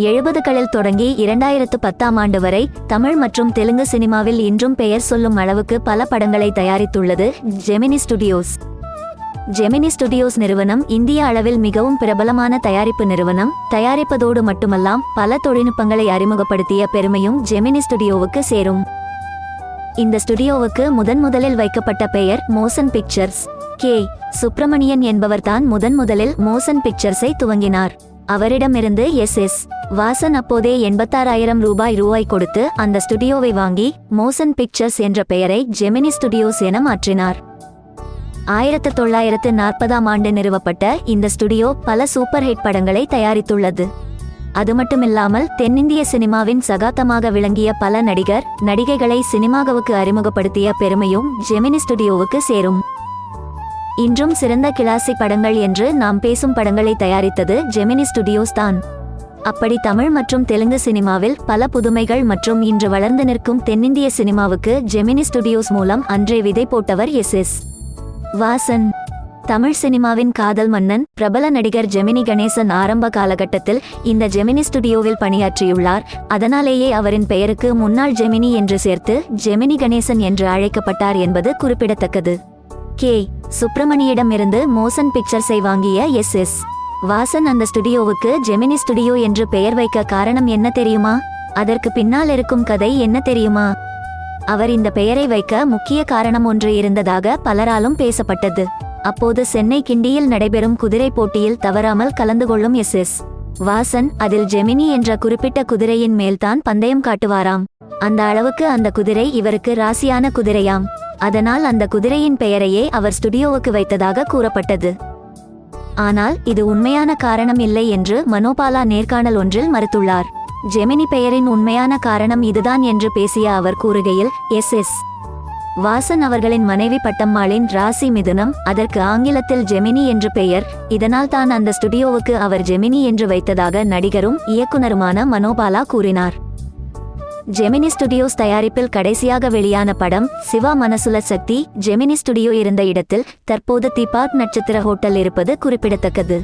எழுபதுகளில் தொடங்கி இரண்டாயிரத்து பத்தாம் ஆண்டு வரை தமிழ் மற்றும் தெலுங்கு சினிமாவில் இன்றும் பெயர் சொல்லும் அளவுக்கு பல படங்களை தயாரித்துள்ளது ஜெமினி ஸ்டுடியோஸ். ஜெமினி ஸ்டுடியோஸ் நிறுவனம் இந்திய அளவில் மிகவும் பிரபலமான தயாரிப்பு நிறுவனம். தயாரிப்பதோடு மட்டுமல்லாம் பல தொழில்நுட்பங்களை அறிமுகப்படுத்திய பெருமையும் ஜெமினி ஸ்டுடியோவுக்கு சேரும். இந்த ஸ்டுடியோவுக்கு முதன் முதலில் வைக்கப்பட்ட பெயர் மோசன் பிக்சர்ஸ். கே. சுப்பிரமணியன் என்பவர்தான் முதன் முதலில் மோசன் பிக்சர்ஸை துவங்கினார். அவரிடமிருந்து எஸ் எஸ். வாசன் அப்போதே எண்பத்தாறாயிரம் ரூபாய் ரூபாய் கொடுத்து அந்த ஸ்டுடியோவை வாங்கி மோசன் பிக்சர்ஸ் என்ற பெயரை ஜெமினி ஸ்டுடியோஸ் என மாற்றினார். ஆயிரத்து தொள்ளாயிரத்து நாற்பதாம் ஆண்டு நிறுவப்பட்ட இந்த ஸ்டுடியோ பல சூப்பர் ஹிட் படங்களை தயாரித்துள்ளது. அது மட்டுமில்லாமல் தென்னிந்திய சினிமாவின் சகாத்தமாக விளங்கிய பல நடிகர் நடிகைகளை சினிமாவுக்கு அறிமுகப்படுத்திய பெருமையும் ஜெமினி ஸ்டுடியோவுக்கு சேரும். இன்றும் சிறந்த கிளாசிக் படங்கள் என்று நாம் பேசும் படங்களை தயாரித்தது ஜெமினி ஸ்டுடியோஸ் தான். அப்படி தமிழ் மற்றும் தெலுங்கு சினிமாவில் பல புதுமைகள் மற்றும் இன்று வளர்ந்து நிற்கும் தென்னிந்திய சினிமாவுக்கு ஜெமினி ஸ்டுடியோஸ் மூலம் அன்றே விதை போட்டவர் எஸ் எஸ் வாசன். தமிழ் சினிமாவின் காதல் மன்னன் பிரபல நடிகர் ஜெமினி கணேசன் ஆரம்ப காலகட்டத்தில் இந்த ஜெமினி ஸ்டுடியோவில் பணியாற்றியுள்ளார். அதனாலேயே அவரின் பெயருக்கு முன்னாள் ஜெமினி என்று சேர்த்து ஜெமினி கணேசன் என்று அழைக்கப்பட்டார் என்பது குறிப்பிடத்தக்கது. கே. சுப்பிரமணியிடமிருந்து மோசன் பிக்சர்ஸை வாங்கிய எஸ் எஸ் வாசன் அந்த ஸ்டுடியோவுக்கு ஜெமினி ஸ்டுடியோ என்று பெயர் வைக்க காரணம் என்ன தெரியுமா? அதற்கு பின்னால் இருக்கும் கதை என்ன தெரியுமா? அவர் இந்த பெயரை வைக்க முக்கிய காரணம் ஒன்று இருந்ததாக பலராலும் பேசப்பட்டது. அப்போது சென்னை கிண்டியில் நடைபெறும் குதிரை போட்டியில் தவறாமல் கலந்து கொள்ளும் எஸ் எஸ் வாசன் அதில் ஜெமினி என்ற குறிப்பிட்ட குதிரையின் மேல்தான் பந்தயம் காட்டுவாராம். அந்த அளவுக்கு அந்த குதிரை இவருக்கு ராசியான குதிரையாம். அதனால் அந்த குதிரையின் பெயரையே அவர் ஸ்டுடியோவுக்கு வைத்ததாக கூறப்பட்டது. ஆனால் இது உண்மையான காரணம் இல்லை என்று மனோபாலா நேர்காணல் ஒன்றில் மறுத்துள்ளார். ஜெமினி பெயரின் உண்மையான காரணம் இதுதான் என்று பேசிய அவர் கூறுகையில் எஸ் எஸ். வாசன் அவர்களின் மனைவி பட்டம்மாளின் ராசி மிதுனம் அதற்கு ஆங்கிலத்தில் ஜெமினி என்று பெயர் இதனால் தான் அந்த ஸ்டுடியோவுக்கு அவர் ஜெமினி என்று வைத்ததாக நடிகரும் இயக்குனருமான மனோபாலா கூறினார். ஜெமினி ஸ்டுடியோஸ் தயாரிப்பில் கடைசியாக வெளியான படம் சிவா மனசுல சக்தி. ஜெமினி ஸ்டுடியோ இருந்த இடத்தில் தற்போது திபாக் நட்சத்திர ஹோட்டல் இருப்பது குறிப்பிடத்தக்கது.